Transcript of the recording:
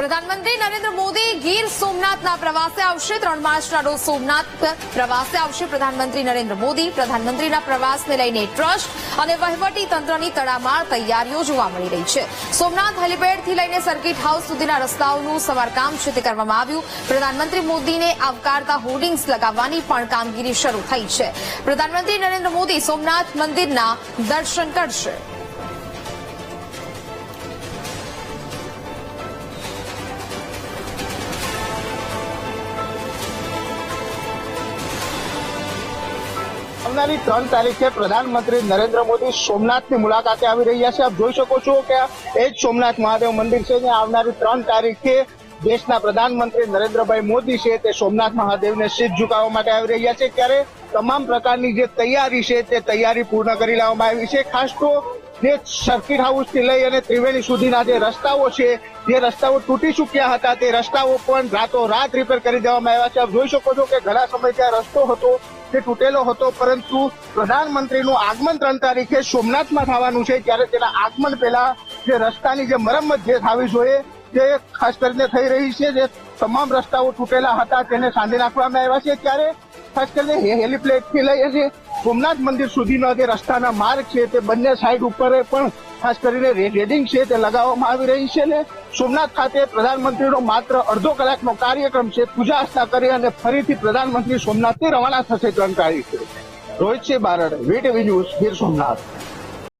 પ્રધાનમંત્રી નરેન્દ્ર મોદી ગીર સોમનાથના પ્રવાસે આવશે. ત્રણ માર્ચના રોજ સોમનાથ પ્રવાસે આવશે પ્રધાનમંત્રી નરેન્દ્ર મોદી. પ્રધાનમંત્રીના પ્રવાસને લઈને ટ્રસ્ટ અને વહીવટી તંત્રની તડામાર તૈયારીઓ જોવા મળી રહી છે. સોમનાથ હેલીપેડથી લઈને સર્કિટ હાઉસ સુધીના રસ્તાઓનું સમારકામ છે તે કરવામાં આવ્યું. પ્રધાનમંત્રી મોદીને આવકારતા હોર્ડિંગ્સ લગાવવાની પણ કામગીરી શરૂ થઈ છે. પ્રધાનમંત્રી નરેન્દ્ર મોદી સોમનાથ મંદિરના દર્શન કરશે. આવનારી ત્રણ તારીખે પ્રધાનમંત્રી નરેન્દ્ર મોદી સોમનાથની મુલાકાતે આવી રહ્યા છે. આપ જોઈ શકો છો કે એ જ સોમનાથ મહાદેવ મંદિર છે જ્યાં આવનારી ત્રણ તારીખે દેશના પ્રધાનમંત્રી નરેન્દ્રભાઈ મોદી છે તે સોમનાથ મહાદેવને સીધ ઝુકાવવા માટે આવી રહ્યા છે. ત્યારે તમામ પ્રકારની જે તૈયારી છે તે તૈયારી પૂર્ણ કરી લેવામાં આવી છે. ખાસ તો જે સર્કિટ હાઉસથી લઈ અને ત્રિવેણી સુધીના જે રસ્તાઓ છે, જે રસ્તાઓ તૂટી ચૂક્યા હતા તે રસ્તાઓ પણ રાતો રાત રિપેર કરી દેવામાં આવ્યા છે. આપ જોઈ શકો છો કે ઘણા સમય ત્યાં રસ્તો હતો. તે તૂટેલો હતો, પરંતુ પ્રધાનમંત્રીનું આગમન ત્રણ તારીખે સોમનાથમાં થવાનું છે, ત્યારે તેના આગમન પહેલા જે રસ્તાની જે મરમ્મત જે થવી જોઈએ, તે ખાસ કરીને થઈ રહી છે, જે તમામ રસ્તાઓ તૂટેલા હતા, તેને સાંધી નાખવામાં આવ્યા છે, ત્યારે ખાસ કરીને હેલીપ્લેટથી લઈ સોમનાથ મંદિર સુધીનો જે રસ્તાના માર્ગ છે, તે બંને સાઈડ ઉપર પણ ખાસ કરીને રેડિંગ છે, તે લગાવવામાં આવી રહી છે ને સોમનાથ ખાતે પ્રધાનમંત્રીનો માત્ર અડધો કલાકનો કાર્યક્રમ છે, પૂજા અર્ચના કરી અને ફરીથી પ્રધાનમંત્રી સોમનાથથી રવાના થશે ત્રણ છે. Rohitsinh Barad VTV News, Gir Somnath.